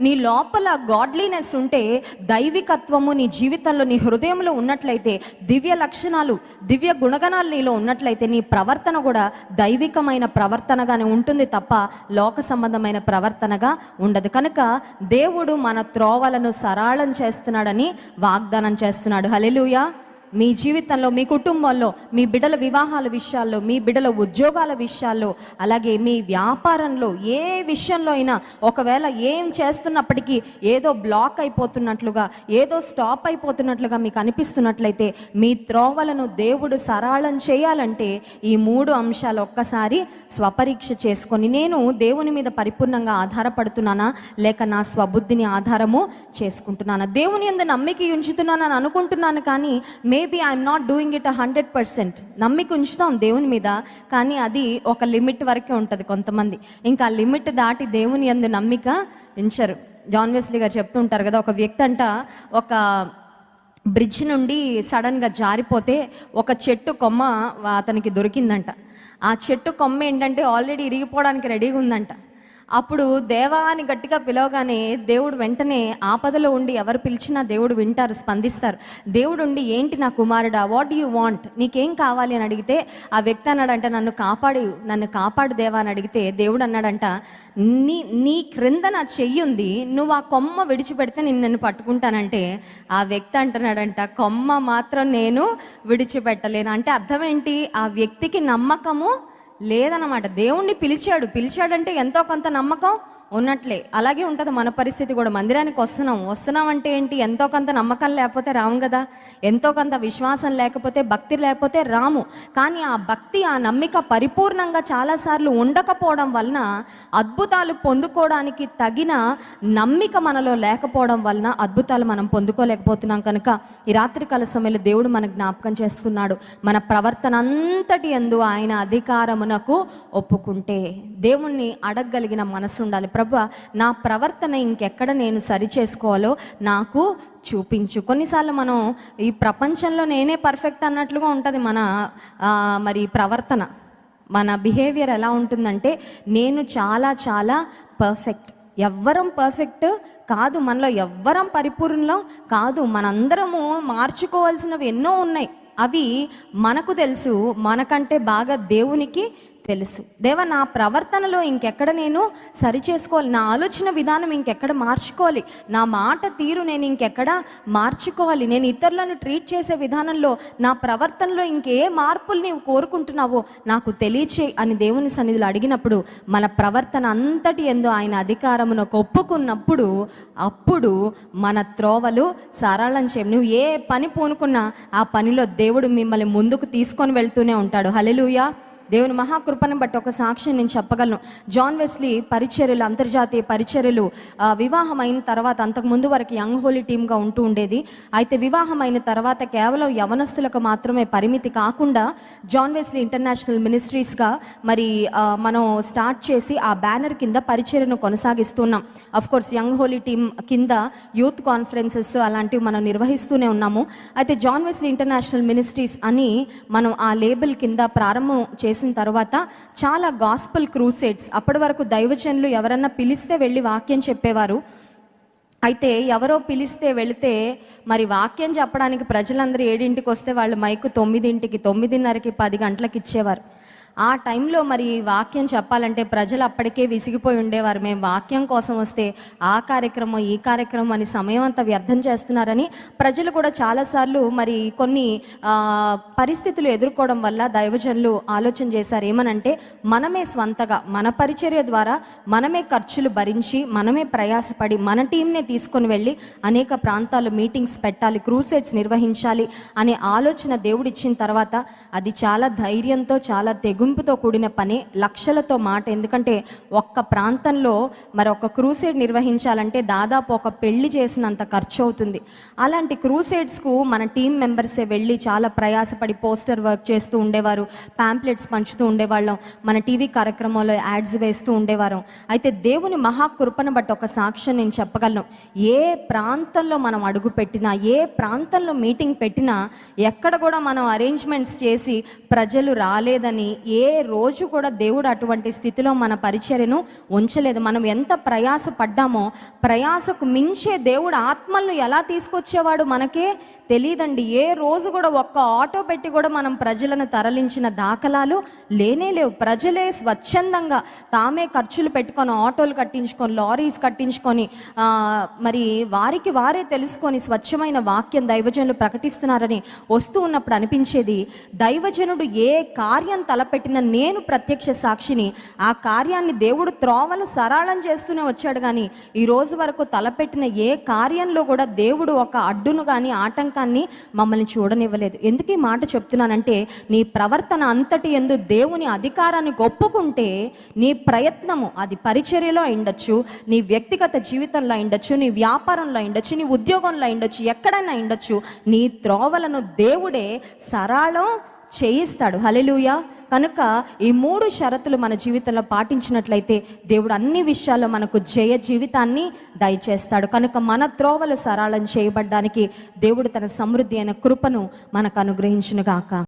నీ లోపల గాడ్లీనెస్ ఉంటే దైవికత్వము నీ జీవితంలో నీ హృదయంలో ఉన్నట్లయితే దివ్య లక్షణాలు దివ్య గుణగణాలు నీలో ఉన్నట్లయితే నీ ప్రవర్తన కూడా దైవికమైన ప్రవర్తనగానే ఉంటుంది తప్ప లోక సంబంధమైన ప్రవర్తనగా ఉండదు. కనుక దేవుడు మన త్రోవలను సరళం చేస్తున్నాడని వాగ్దానం చేస్తున్నాడు. హలెలుయా మీ జీవితంలో మీ కుటుంబంలో మీ బిడ్డల వివాహాల విషయాల్లో మీ బిడ్డల ఉద్యోగాల విషయాల్లో అలాగే మీ వ్యాపారంలో ఏ విషయంలో అయినా ఒకవేళ ఏం చేస్తున్నప్పటికీ ఏదో బ్లాక్ అయిపోతున్నట్లుగా ఏదో స్టాప్ అయిపోతున్నట్లుగా మీకు అనిపిస్తున్నట్లయితే మీ త్రోవలను దేవుడు సరళం చేయాలంటే ఈ మూడు అంశాలు ఒక్కసారి స్వపరీక్ష చేసుకొని నేను దేవుని మీద పరిపూర్ణంగా ఆధారపడుతున్నానా లేక నా స్వబుద్ధిని ఆధారము చేసుకుంటున్నానా? దేవుని ఎందు నమ్మిక ఉంచుతున్నానని అనుకుంటున్నాను కానీ maybe I'm not doing it hundred percent నమ్మిక ఉంచుతాం దేవుని మీద కానీ అది ఒక లిమిట్ వరకే ఉంటుంది కొంతమంది. ఇంకా లిమిట్ దాటి దేవుని ఎందు నమ్మిక ఉంచరు. జాన్ వెస్లీ గారు చెప్తుంటారు కదా ఒక వ్యక్తి అంట ఒక బ్రిడ్జ్ నుండి సడన్గా జారిపోతే ఒక చెట్టు కొమ్మ అతనికి దొరికిందంట. ఆ చెట్టు కొమ్మ ఏంటంటే ఆల్రెడీ ఇరిగిపోవడానికి రెడీగా ఉందంట. అప్పుడు దేవా అని గట్టిగా పిలవగానే దేవుడు వెంటనే ఆపదలో ఉండి ఎవరు పిలిచినా దేవుడు వింటారు స్పందిస్తారు. దేవుడు ఉండి ఏంటి నా కుమారుడా? వాట్ యు వాంట్ నీకేం కావాలి? అని అడిగితే ఆ వ్యక్తి అన్నాడంట నన్ను కాపాడు నన్ను కాపాడు దేవా అని అడిగితే దేవుడు అన్నాడంట నీ నీ క్రింద నా చెయ్యి ఉంది నువ్వు ఆ కొమ్మ విడిచిపెడితే నేను నన్ను పట్టుకుంటానంటే ఆ వ్యక్తి అంటున్నాడంట కొమ్మ మాత్రం నేను విడిచిపెట్టలేను. అంటే అర్థం ఏంటి? ఆ వ్యక్తికి నమ్మకము లేదన్నమాట. దేవుణ్ణి పిలిచాడు. పిలిచాడంటే ఎంతో కొంత నమ్మకం ఉన్నట్లే. అలాగే ఉంటుంది మన పరిస్థితి కూడా. మందిరానికి వస్తున్నాం. వస్తున్నాం అంటే ఏంటి? ఎంతో కొంత నమ్మకం లేకపోతే రాము కదా. ఎంతో కొంత విశ్వాసం లేకపోతే భక్తి లేకపోతే రాము. కానీ ఆ భక్తి ఆ నమ్మిక పరిపూర్ణంగా చాలాసార్లు ఉండకపోవడం వలన అద్భుతాలు పొందుకోవడానికి తగిన నమ్మిక మనలో లేకపోవడం వలన అద్భుతాలు మనం పొందుకోలేకపోతున్నాం కనుక ఈ రాత్రికాల సమయంలో దేవుడు మనకు జ్ఞాపకం చేస్తున్నాడు. మన ప్రవర్తన అంతటి ఎందు ఆయన అధికారమునకు ఒప్పుకుంటే దేవుణ్ణి అడగగలిగిన మనసు ఉండాలి. ప్రభు నా ప్రవర్తన ఇంకెక్కడ నేను సరి చేసుకోవాలో నాకు చూపించు. కొన్నిసార్లు మనం ఈ ప్రపంచంలో నేనే పర్ఫెక్ట్ అన్నట్లుగా ఉంటుంది మన మరి ప్రవర్తన. మన బిహేవియర్ ఎలా ఉంటుందంటే నేను చాలా చాలా పర్ఫెక్ట్. ఎవ్వరం పర్ఫెక్ట్ కాదు మనలో ఎవ్వరం పరిపూర్ణలో కాదు. మనందరము మార్చుకోవాల్సినవి ఎన్నో ఉన్నాయి. అవి మనకు తెలుసు మనకంటే బాగా దేవునికి తెలుసు. దేవ నా ప్రవర్తనలో ఇంకెక్కడ నేను సరి చేసుకోవాలి? నా ఆలోచన విధానం ఇంకెక్కడ మార్చుకోవాలి? నా మాట తీరు నేను ఇంకెక్కడ మార్చుకోవాలి? నేను ఇతరులను ట్రీట్ చేసే విధానంలో నా ప్రవర్తనలో ఇంకే మార్పులు నీవు కోరుకుంటున్నావో నాకు తెలియచే అని దేవుని సన్నిధిలో అడిగినప్పుడు మన ప్రవర్తన అంతటి ఎందు ఆయన అధికారమును ఒప్పుకున్నప్పుడు అప్పుడు మన త్రోవలు సరళం చేయం. నువ్వు ఏ పని పూనుకున్నా ఆ పనిలో దేవుడు మిమ్మల్ని ముందుకు తీసుకొని వెళ్తూనే ఉంటాడు. హలెలుయా దేవుని మహాకృపను బట్టి ఒక సాక్ష్యం నేను చెప్పగలను. జాన్ వెస్లీ పరిచర్యలు అంతర్జాతీయ పరిచర్యలు వివాహమైన వివాహం అయిన తర్వాత అంతకు ముందు వరకు యంగ్ హోలీ టీమ్గా ఉంటూ ఉండేది. అయితే వివాహం అయిన తర్వాత కేవలం యవనస్తులకు మాత్రమే పరిమితి కాకుండా జాన్ వెస్లీ ఇంటర్నేషనల్ మినిస్ట్రీస్గా మరి మనం స్టార్ట్ చేసి ఆ బ్యానర్ కింద పరిచర్యను కొనసాగిస్తున్నాం. Of course young holy team కింద యూత్ కాన్ఫరెన్సెస్ అలాంటివి మనం నిర్వహిస్తూనే ఉన్నాము. అయితే జాన్ వెస్లీ ఇంటర్నేషనల్ మినిస్ట్రీస్ అని మనం ఆ లేబుల్ కింద ప్రారంభం చేసిన తర్వాత చాలా గాస్పల్ క్రూసేడ్స్ అప్పటి వరకు దైవజనులు ఎవరన్నా పిలిస్తే వెళ్ళి వాక్యం చెప్పేవారు. అయితే ఎవరో పిలిస్తే వెళితే మరి వాక్యం చెప్పడానికి ప్రజలందరూ ఏడింటికి వస్తే వాళ్ళు మైకు తొమ్మిదింటికి తొమ్మిదిన్నరకి పది గంటలకు ఇచ్చేవారు. ఆ టైంలో మరి వాక్యం చెప్పాలంటే ప్రజలు అప్పటికే విసిగిపోయి ఉండేవారు. మేము వాక్యం కోసం వస్తే ఆ కార్యక్రమం ఈ కార్యక్రమం అని సమయం అంతా వ్యర్థం చేస్తున్నారని ప్రజలు కూడా చాలాసార్లు మరి కొన్ని పరిస్థితులు ఎదుర్కోవడం వల్ల దైవజనులు ఆలోచన చేశారు. ఏమనంటే మనమే స్వంతగా మన పరిచర్య ద్వారా మనమే ఖర్చులు భరించి మనమే ప్రయాసపడి మన టీంనే తీసుకొని వెళ్ళి అనేక ప్రాంతాల్లో మీటింగ్స్ పెట్టాలి క్రూసెట్స్ నిర్వహించాలి అనే ఆలోచన దేవుడిచ్చిన తర్వాత అది చాలా ధైర్యంతో చాలా తెగు తెగుంపుతో కూడిన పని లక్షలతో మాట. ఎందుకంటే ఒక్క ప్రాంతంలో మరి ఒక క్రూసేడ్ నిర్వహించాలంటే దాదాపు ఒక పెళ్ళి చేసినంత ఖర్చు అవుతుంది అలాంటి క్రూసేడ్స్కు మన టీం మెంబర్సే వెళ్ళి చాలా ప్రయాసపడి పోస్టర్ వర్క్ చేస్తూ ఉండేవారు ప్యాంప్లెట్స్ పంచుతూ ఉండేవాళ్ళం మన టీవీ కార్యక్రమంలో యాడ్స్ వేస్తూ ఉండేవారం. అయితే దేవుని మహాకృపను బట్టి ఒక సాక్ష్యం నేను చెప్పగలను. ఏ ప్రాంతంలో మనం అడుగు పెట్టినా ఏ ప్రాంతంలో మీటింగ్ పెట్టినా ఎక్కడ కూడా మనం అరేంజ్మెంట్స్ చేసి ప్రజలు రాలేదని ఏ ఏ రోజు కూడా దేవుడు అటువంటి స్థితిలో మన పరిచర్యను ఉంచలేదు. మనం ఎంత ప్రయాస పడ్డామో ప్రయాసకు మించే దేవుడు ఆత్మలను ఎలా తీసుకొచ్చేవాడు మనకే తెలియదండి ఏ రోజు కూడా ఒక్క ఆటో పెట్టి కూడా మనం ప్రజలను తరలించిన దాఖలాలు లేనే లేవు. ప్రజలే స్వచ్ఛందంగా తామే ఖర్చులు పెట్టుకొని ఆటోలు కట్టించుకొని లారీస్ కట్టించుకొని మరి వారికి వారే తెలుసుకొని స్వచ్ఛమైన వాక్యం దైవజనులు ప్రకటిస్తున్నారని వస్తూ ఉన్నప్పుడు అనిపించేది దైవజనుడు ఏ కార్యం పెట్టిన నేను ప్రత్యక్ష సాక్షిని ఆ కార్యాన్ని దేవుడు త్రోవలు సరళం చేస్తూనే వచ్చాడు కానీ ఈ రోజు వరకు తలపెట్టిన ఏ కార్యంలో కూడా దేవుడు ఒక అడ్డును కానీ ఆటంకాన్ని మమ్మల్ని చూడనివ్వలేదు. ఎందుకు ఈ మాట చెప్తున్నానంటే నీ ప్రవర్తన అంతటి ఎందు దేవుని అధికారాన్ని ఒప్పుకుంటే నీ ప్రయత్నము అది పరిచర్యలో అయిండొచ్చు నీ వ్యక్తిగత జీవితంలో అయిండొచ్చు నీ వ్యాపారంలో అయిండొచ్చు నీ ఉద్యోగంలో అయిండొచ్చు ఎక్కడైనా అయిండొచ్చు నీ త్రోవలను దేవుడే సరళం చేయిస్తాడు. హలెలుయ కనుక ఈ మూడు షరతులు మన జీవితంలో పాటించినట్లయితే దేవుడు అన్ని విషయాల్లో మనకు జయ జీవితాన్ని దయచేస్తాడు. కనుక మన త్రోవలు సరళం చేయబడ్డానికి దేవుడు తన సమృద్ధి అయిన కృపను మనకు అనుగ్రహించునుగాక.